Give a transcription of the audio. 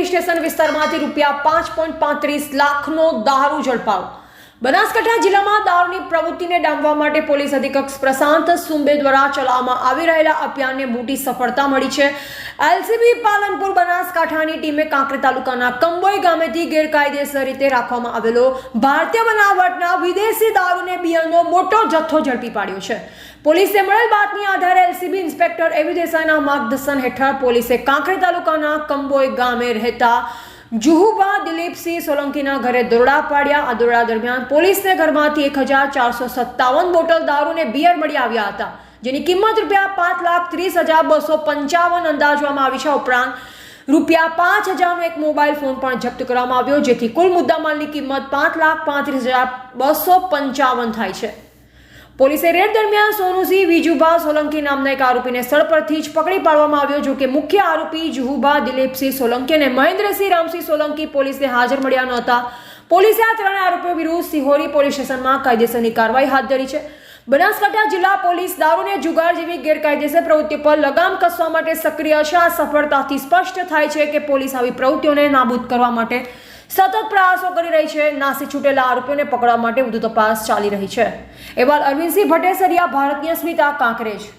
Police station વિસ્તારમાંથી રૂપિયા પાંચ પોઈન્ટ પાંત્રીસ લાખનો દારૂ ઝડપાયો. બનાસકાંઠા જિલ્લામાં દારૂની પ્રવૃત્તિને ડામવા માટે પોલીસ અધિક્ષક પ્રશાંત સુંબે દ્વારા ચલાવવામાં આવી રહેલા અભિયાનને મોટી સફળતા મળી છે. એલસીબી પાલનપુર બનાસકાંઠાની ટીમે કાંકરી તાલુકાના કંબોઈ ગામેથી ગેરકાયદેસર રીતે રાખવામાં આવેલો ભારતીય બનાવટના વિદેશી દારૂને બિયરનો મોટો જથ્થો ઝડપી પાડ્યો છે. પોલીસે મળેલ બાતમી આધારે એલસીબી ઇન્સ્પેક્ટર એવી દેસાઈના માર્ગદર્શન હેઠળ પોલીસે કાંકરી તાલુકાના કંબોઈ ગામે રહેતા જુહુબા દિલીપસિંહ સોલંકીના ઘરે દરોડા પાડ્યા. આ દરોડા દરમિયાન પોલીસને ઘરમાંથી એક હજાર ચારસો સત્તાવન બોટલ દારૂને બિયર મળી આવ્યા હતા, જેની કિંમત રૂપિયા પાંચ લાખ ત્રીસ હજાર બસો પંચાવન અંદાજવામાં આવી છે. ઉપરાંત રૂપિયા પાંચ હજારનો એક મોબાઈલ ફોન પણ જપ્ત કરવામાં આવ્યો, જેથી કુલ મુદ્દામાલની કિંમત પાંચ લાખ પાંત્રીસ હજાર બસો પંચાવન થાય છે. પોલીસે રેડ દરમિયાન સોનુસિંહ વિજુભા સોલંકી નામના એક આરોપીને સ્થળ પરથી જ પકડી પાડવામાં આવ્યો જો કે મુખ્ય આરોપી જુહુભા દિલીપસિંહ સોલંકી અને મહેન્દ્રસિંહ રામસિંહ સોલંકી પોલીસને હાજર મળ્યા નહોતા પોલીસે આ ત્રણ આરોપીઓ વિરુદ્ધ સિહોરી પોલીસ સ્ટેશનમાં કાયદેસરની કાર્યવાહી હાથ ધરી છે. બનાસકાંઠા જિલ્લા પોલીસ દારૂને જુગાર જેવી ગેરકાયદેસર પ્રવૃત્તિ પર લગામ કસવા માટે સક્રિય છે. આ સફળતાથી સ્પષ્ટ થાય છે કે પોલીસ આવી પ્રવૃત્તિઓને નાબૂદ કરવા માટે સતત પ્રયાસો કરી રહી છે. નાસી છૂટેલા આરોપીઓને પકડવા માટે વધુ તપાસ ચાલી રહી છે. એવા અરવિંદસિંહ ભટ્ટેસરિયા ભારતીય સ્મિતા કાંકરેજ.